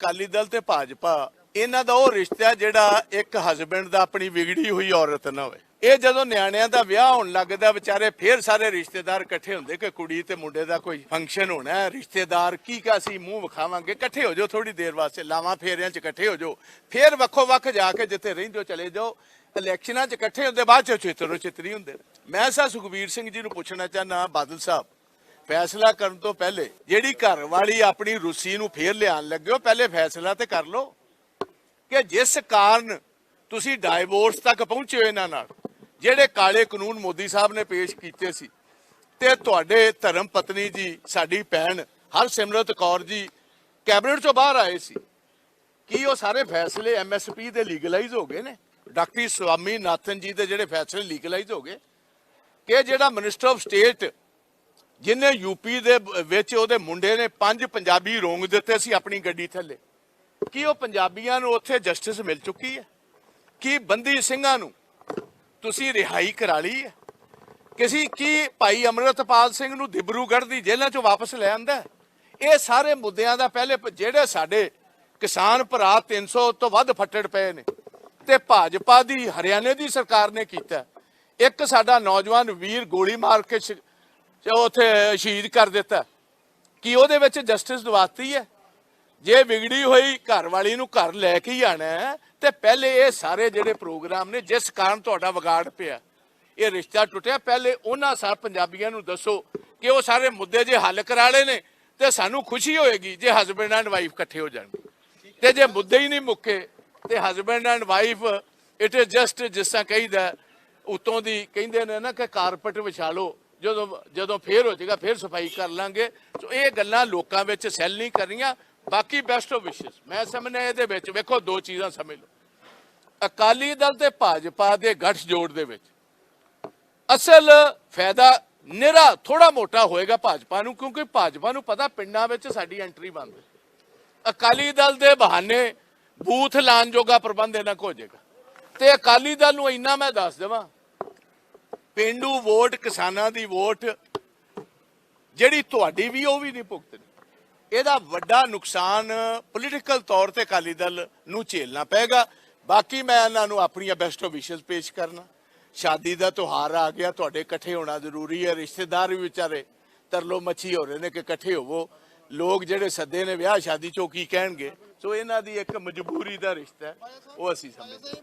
ਅਕਾਲੀ ਦਲ ਤੇ ਭਾਜਪਾ, ਇਹਨਾਂ ਦਾ ਉਹ ਰਿਸ਼ਤਾ ਜਿਹੜਾ ਇੱਕ ਹਸਬੰਡ ਦਾ ਆਪਣੀ ਵਿਗੜੀ ਹੋਈ ਔਰਤ ਨਾਲ ਹੋਵੇ। ਇਹ ਜਦੋਂ ਨਿਆਣਿਆਂ ਦਾ ਵਿਆਹ ਹੋਣ ਲੱਗਦਾ, ਵਿਚਾਰੇ ਫੇਰ ਸਾਰੇ ਰਿਸ਼ਤੇਦਾਰ ਇਕੱਠੇ ਹੁੰਦੇ ਕਿ ਕੁੜੀ ਤੇ ਮੁੰਡੇ ਦਾ ਕੋਈ ਫੰਕਸ਼ਨ ਹੋਣਾ ਹੈ, ਰਿਸ਼ਤੇਦਾਰ ਕੀ ਕਾ ਸੀ ਮੂੰਹ ਵਿਖਾਵਾਂਗੇ? ਇਕੱਠੇ ਹੋ ਜਾਓ ਥੋੜੀ ਦੇਰ ਵਾਸਤੇ, ਲਾਵਾਂ ਫੇਰਿਆਂ 'ਚ ਇਕੱਠੇ ਹੋ ਜਾਓ। ਫੇਰ ਵੱਖੋ ਵੱਖ ਜਾ ਕੇ ਜਿੱਥੇ ਰਹਿੰਦੇ ਹੋ ਚਲੇ ਜਾਓ। ਇਲੈਕਸ਼ਨਾਂ 'ਚ ਇਕੱਠੇ ਹੁੰਦੇ, ਬਾਅਦ 'ਚ ਚਿੱਤਰੋ ਚਿੱਤਰੀ ਹੁੰਦੇ ਮੈਂ ਸਾ ਸੁਖਬੀਰ ਸਿੰਘ ਜੀ ਨੂੰ ਪੁੱਛਣਾ ਚਾਹਨਾ ਬਾਦਲ ਸਾਹਿਬ ਫੈਸਲਾ ਕਰਨ ਤੋਂ ਪਹਿਲੇ ਜਿਹੜੀ ਘਰ ਵਾਲੀ ਆਪਣੀ ਰੁੱਸੀ ਨੂੰ ਫੇਰ ਲਿਆਣ ਲੱਗੇ ਪਹਿਲੇ ਫੈਸਲਾ ਤੇ ਕਰ ਲਓ। ਕਿ ਜਿਸ ਕਾਰਨ ਤੁਸੀਂ ਡਾਈਵੋਰਸ ਤੱਕ ਪਹੁੰਚੇ ਹੋ ਇਹਨਾਂ ਨਾਲ, ਜਿਹੜੇ ਕਾਲੇ ਕਾਨੂੰਨ ਮੋਦੀ ਸਾਹਿਬ ਨੇ ਪੇਸ਼ ਕੀਤੇ ਸੀ, ਤੇ ਤੁਹਾਡੇ ਧਰਮ ਪਤਨੀ ਜੀ, ਸਾਡੀ ਭੈਣ ਹਰਸਿਮਰਤ ਕੌਰ ਜੀ ਕੈਬਨਿਟ ਤੋਂ ਬਾਹਰ ਆਏ ਸੀ। ਕੀ ਉਹ ਸਾਰੇ ਫੈਸਲੇ ਐਮਐਸਪੀ ਦੇ ਲੀਗਲਾਈਜ਼ ਹੋ ਗਏ ਨੇ? ਡਾਕਟਰ ਸਵਾਮੀ ਨਾਥਨ ਜੀ ਦੇ ਜਿਹੜੇ ਫੈਸਲੇ ਲੀਗਲਾਈਜ਼ ਹੋ ਗਏ, ਕਿ ਜਿਹੜਾ ਮਿਨਿਸਟਰ ਆਫ ਸਟੇਟ ਜਿਹਨੇ ਯੂਪੀ ਦੇ ਵਿੱਚ ਉਹਦੇ ਮੁੰਡੇ ਨੇ ਪੰਜ ਪੰਜਾਬੀ ਰੋਂਗ ਦਿੱਤੇ ਸੀ ਆਪਣੀ ਗੱਡੀ ਥੱਲੇ। ਕੀ ਉਹ ਪੰਜਾਬੀਆਂ ਨੂੰ ਉੱਥੇ ਜਸਟਿਸ ਮਿਲ ਚੁੱਕੀ ਹੈ? ਕੀ ਬੰਦੀ ਸਿੰਘਾਂ ਨੂੰ ਤੁਸੀਂ ਰਿਹਾਈ ਕਰਾ ਲਈ ਹੈ? ਕਿਸੇ ਕੀ ਭਾਈ ਅਮਰਤਪਾਲ ਸਿੰਘ ਨੂੰ ਦਿਬਰੂਗੜ੍ਹ ਦੀ ਜੇਲ੍ਹਾਂ ਚੋਂ ਵਾਪਸ ਲੈ ਆਂਦਾ ਇਹ ਸਾਰੇ ਮੁੱਦਿਆਂ ਦਾ ਪਹਿਲੇ ਜਿਹੜੇ ਸਾਡੇ ਕਿਸਾਨ ਭਰਾ 300 ਤੋਂ ਵੱਧ ਫੱਟੜ ਪਏ ਨੇ ਤੇ ਭਾਜਪਾ ਦੀ, ਹਰਿਆਣੇ ਦੀ ਸਰਕਾਰ ਨੇ ਕੀਤਾ ਇੱਕ ਸਾਡਾ ਨੌਜਵਾਨ ਵੀਰ ਗੋਲੀ ਮਾਰ ਕੇ ਤੇ ਉੱਥੇ ਸ਼ਹੀਦ ਕਰ ਦਿੱਤਾ। ਕੀ ਉਹਦੇ ਵਿੱਚ ਜਸਟਿਸ ਦਵਾਤੀ ਹੈ? ਜੇ ਵਿਗੜੀ ਹੋਈ ਘਰ ਵਾਲੀ ਨੂੰ ਘਰ ਲੈ ਕੇ ਹੀ ਆਣਾ ਤੇ ਪਹਿਲੇ ਇਹ ਸਾਰੇ ਜਿਹੜੇ ਪ੍ਰੋਗਰਾਮ ਨੇ, ਜਿਸ ਕਾਰਨ ਤੁਹਾਡਾ ਵਿਗਾੜ ਪਿਆ, ਇਹ ਰਿਸ਼ਤਾ ਟੁੱਟਿਆ। ਪਹਿਲੇ ਉਹਨਾਂ ਸਾਰ ਪੰਜਾਬੀਆਂ ਨੂੰ ਦੱਸੋ ਕਿ ਉਹ ਸਾਰੇ ਮੁੱਦੇ ਜੇ ਹੱਲ ਕਰਾ ਲਏ ਨੇ, ਤੇ ਸਾਨੂੰ ਖੁਸ਼ੀ ਹੋਏਗੀ ਜੇ ਹਸਬੰਡ ਐਂਡ ਵਾਈਫ ਇਕੱਠੇ ਹੋ ਜਾਣਗੇ ਤੇ ਜੇ ਮੁੱਦੇ ਹੀ ਨਹੀਂ ਮੁੱਕੇ, ਤੇ husband and wife it is just ਜਿਸ ਤਰ੍ਹਾਂ ਕਹੀਦਾ, ਉਤੋਂ ਦੀ ਕਹਿੰਦੇ ਨੇ ਨਾ ਕਿ ਕਾਰਪਟ ਵਿਛਾ ਲਓ ਜਦੋਂ ਜਦੋਂ ਫੇਰ ਹੋ ਜਾਏਗਾ, ਫੇਰ ਸਫ਼ਾਈ ਕਰ ਲਾਂਗੇ। ਸੋ ਇਹ ਗੱਲਾਂ ਲੋਕਾਂ ਵਿੱਚ ਸੈੱਲ ਨਹੀਂ ਕਰਨੀਆਂ ਬਾਕੀ ਬੈਸਟ ਆਫ ਵਿਸ਼ੇਸ ਮੈਂ ਸਮਝਦਾ ਇਹਦੇ ਵਿੱਚ, ਵੇਖੋ ਦੋ ਚੀਜ਼ਾਂ ਸਮਝ ਲਓ। ਅਕਾਲੀ ਦਲ ਤੇ ਭਾਜਪਾ ਦੇ ਗੱਠ ਜੋੜ ਦੇ ਵਿੱਚ। ਅਸਲ ਫਾਇਦਾ ਨਿਰਾ ਥੋੜਾ ਮੋਟਾ ਹੋਏਗਾ ਭਾਜਪਾ ਨੂੰ, ਕਿਉਂਕਿ ਭਾਜਪਾ ਨੂੰ ਪਤਾ ਪਿੰਡਾਂ ਵਿੱਚ ਸਾਡੀ ਐਂਟਰੀ ਬੰਦ ਅਕਾਲੀ ਦਲ ਦੇ ਬਹਾਨੇ ਬੂਥ ਲਾਣ ਜੋਗਾ ਪ੍ਰਬੰਧ ਇਹਨਾਂ ਕੋ ਹੋ ਜਾਏਗਾ। ਤੇ ਅਕਾਲੀ ਦਲ ਨੂੰ ਇੰਨਾ ਮੈਂ ਦੱਸ ਦੇਵਾਂ ਪਿੰਡੂ ਵੋਟ, ਕਿਸਾਨਾਂ ਦੀ ਵੋਟ, ਜਿਹੜੀ ਤੁਹਾਡੀ ਵੀ, ਉਹ ਵੀ ਨਹੀਂ ਭੁਗਤਣੀ। ਇਹਦਾ ਵੱਡਾ ਨੁਕਸਾਨ ਪੋਲੀਟੀਕਲ ਤੌਰ ਤੇ ਅਕਾਲੀ ਦਲ ਨੂੰ ਝੇਲਣਾ ਪਏਗਾ। ਬਾਕੀ ਮੈਂ ਇਹਨਾਂ ਨੂੰ ਆਪਣੀਆਂ ਬੈਸਟ ਵਿਸ਼ੇਸ ਪੇਸ਼ ਕਰਨਾ। ਸ਼ਾਦੀ ਦਾ ਤਿਉਹਾਰ ਆ ਗਿਆ, ਤੁਹਾਡੇ ਇਕੱਠੇ ਹੋਣਾ ਜ਼ਰੂਰੀ ਹੈ, ਰਿਸ਼ਤੇਦਾਰ ਵੀ ਵਿਚਾਰੇ ਤਰਲੋ ਮੱਛੀ ਹੋ ਰਹੇ ਨੇ ਕਿ ਇਕੱਠੇ ਹੋਵੋ। ਲੋਕ ਜਿਹੜੇ ਸੱਦੇ ਨੇ ਵਿਆਹ ਸ਼ਾਦੀ ਚੋਂ ਕੀ ਕਹਿਣਗੇ? ਸੋ ਇਹਨਾਂ ਦੀ ਇੱਕ ਮਜਬੂਰੀ ਦਾ ਰਿਸ਼ਤਾ ਉਹ ਅਸੀਂ ਸਮਝਦੇ